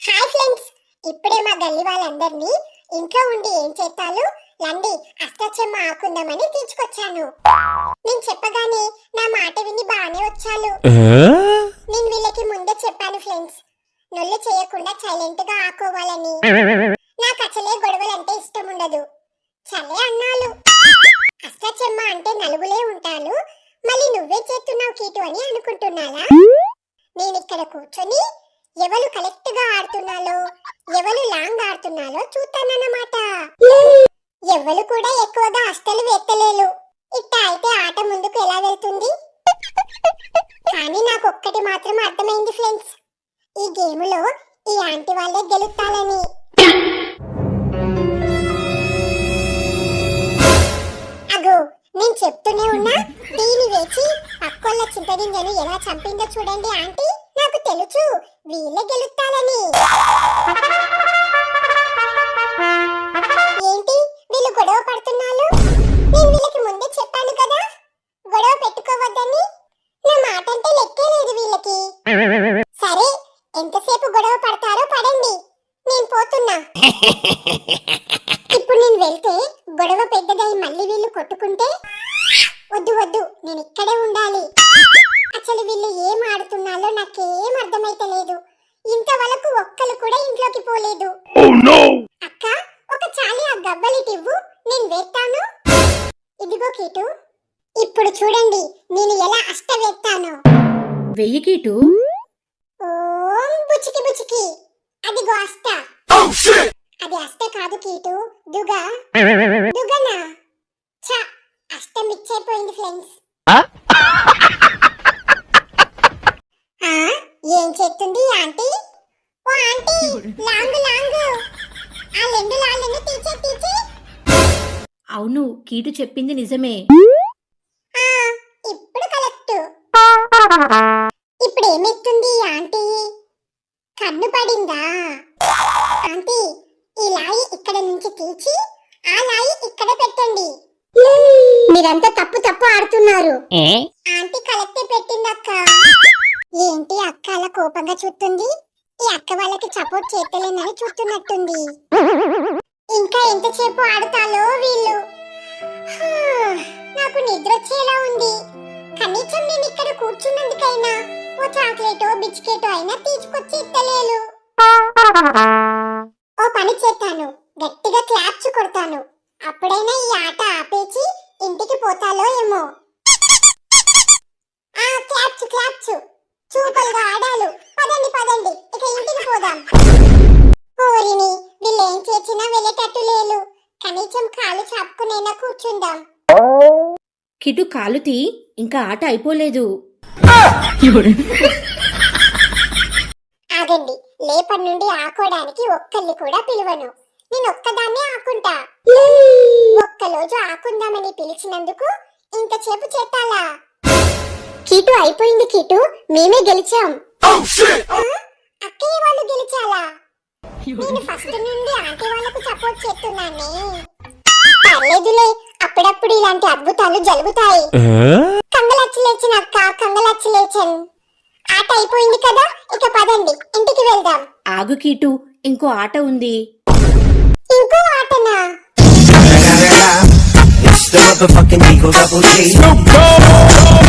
Hi friends ఇప్పుడే మా గల్లి వాళ్ళందరినీ ఇంట్లో ఉండి ఏం చేస్తాలు లండి అష్టచమ్మ ఆకుందామని తీసుకొచ్చాను. నేను చెప్పగానే నా మాట విని బాగానే వచ్చాలు నేను వీళ్ళకి ముందే చెప్పాను ఫ్రెండ్స్ నొల్లు చేయకుండా సైలెంట్గా ఆకోవాలని. నాకు అసలే గొడవలంటే ఇష్టం ఉండదు. చలే అన్నాలు అష్టచమ్మ అంటే నలుగులే ఉంటాను మళ్ళీ నువ్వే చేస్తున్నావు కీటు అని అనుకుంటున్నానా నేను ఇక్కడ కూర్చొని ఎవరు కరెక్ట్గా ఆడుతున్నాలో ఎవరు లాంగ్ ఆడుతున్నాలో చూస్తానన్నమాట ఎవరు కూడా ఎక్కువగా అష్టలు వేత్తలేరు. ఇట్ట అయితే ఆట ముందుకు ఎలా వెళ్తుంది? కానీ నాకు ఒక్కటి మాత్రం అర్థమైంది ఫ్రెండ్స్. ఈ గేములో ఈ ఆంటీ వాళ్ళే గెలుస్తాలని అగో నేను చెప్తూనే ఉన్నా దీని వేచి పక్కోళ్ళ చింతగింజను ఎలా చంపిందో చూడండి ఆంటీ. వీళ్ళే గెలుస్తానని ఏంటి? వీళ్ళు గొడవ పడుతున్నారు? నేను వీళ్ళకి ముందే చెప్పాను కదా. గొడవ పెట్టుకోవద్దని. నా మాట అంటే లెక్కే లేదు వీళ్ళకి. సరే ఎంతసేపు గొడవ పడతారో పడండి. నేను పోతున్నా. ఇప్పుడు నేను వెళ్తే గొడవ పెద్దదై మళ్ళీ వీళ్ళు కొట్టుకుంటే? వద్దు వద్దు. నేను ఇక్కడే ఉండాలి. అసలు వీళ్ళు ఏం ఆడుతున్నారో నాకేం అర్థమైతే కూడా ఇంట్లోకి పోలేదు. Oh no! అక్క ఒక చాలి ఆ గబ్బలిటివ్వు నేను వేస్తాను. ఇదిగో కీటు ఇప్పుడు చూడండి నేను ఎలా అష్ట వేస్తాను. వెయ్యి కీటు. ఓం బుచికి బుచికి. అదిగో అష్ట. Oh shit! అది అష్ట కాదు కీటు దుగా. దుగనా? ఛ అష్ట మిక్స్ అయిపోయింది ఫ్రెండ్స్ ఆ? ఏం చేస్తుంది ఆంటీ ఓ ఆంటీ లాంగ్ లాంగ్ ఆ లెండు లాలెండు తీచే తీచే అవును కీటు చెప్పింది నిజమే. ఆ ఇప్పుడు కరెక్ట్ ఇప్పుడు ఏమెత్తుంది ఆంటీ? కన్ను పడిందా? ఆంటీ ఈ లాయి ఇక్కడ నుంచి తీసి ఆ లాయి ఇక్కడ పెట్టండి. మీరంతా తప్పు తప్పు ఆడుతున్నారు. ఆంటీ కలెక్టే పెట్టిందక్క. ఏంటి అక్క అలా కోపంగా చూస్తుంది? ఈ అక్క వాళ్ళకి సపోర్ట్ చేస్తలేనని చూస్తున్నట్టుంది. ఇంకా ఎంతసేపు ఆడతాలో వీళ్ళు? నాకు నిద్ర వచ్చేలా ఉంది. కనీసం నేను ఇక్కడ కూర్చున్నందుకైనా ఓ చాక్లెటో బిస్కెటో అయినా తీసుకొచ్చి ఇస్తలేదు ఓ పని చేస్తాను. గట్టిగా క్లాప్స్ కొడతాను. అప్పుడైనా ఈ ఆట ఆపేసి ఇంటికి పోతాలో ఏమో. ఆ క్లాప్స్ క్లాప్స్. చూపలుగా ఆడాలు. పదండి పదండి. ఇక ఇంటికి పోదాం. ఓరిని వీళ్ళు ఏం చేసినా వెళ్ళేటట్టు లేరు. కనీసం కాలు చాపుకునైనా కూర్చుందాం. కిటు కాలు తీ ఇంకా ఆట అయిపోలేదు. ఆగండి లేపటి నుండి ఆకోడానికి ఒక్కల్ని కూడా పిలువను. నేను ఒక్కదాన్నే ఆకుంటా. ఒక్కరోజు ఆకుందామని పిలిచినందుకు ఇంతసేపు చేస్తాలా కీటు అయిపోయింది కీటు మేమే గెలిచాం. Oh? అక్కయ్య వాళ్ళు గెలిచాలా? నేను ఫస్ట్ నుండి ఆంటీ వాళ్ళకు సపోర్ట్ చేస్తున్నానే. పర్లేదులే అప్పుడప్పుడు ఇలాంటి అద్భుతాలు జరుగుతాయి. కంగలచ్చలేచన్ అక్క కంగలచ్చలేచన్ ఆట అయిపోయింది కదా ఇక పదండి ఇంటికి వెళ్దాం. ఆగు కీటు ఇంకో ఆట ఉంది. ఇంకో ఆటనా? It's the motherfucking Eagle Double G. Snoop Dogg!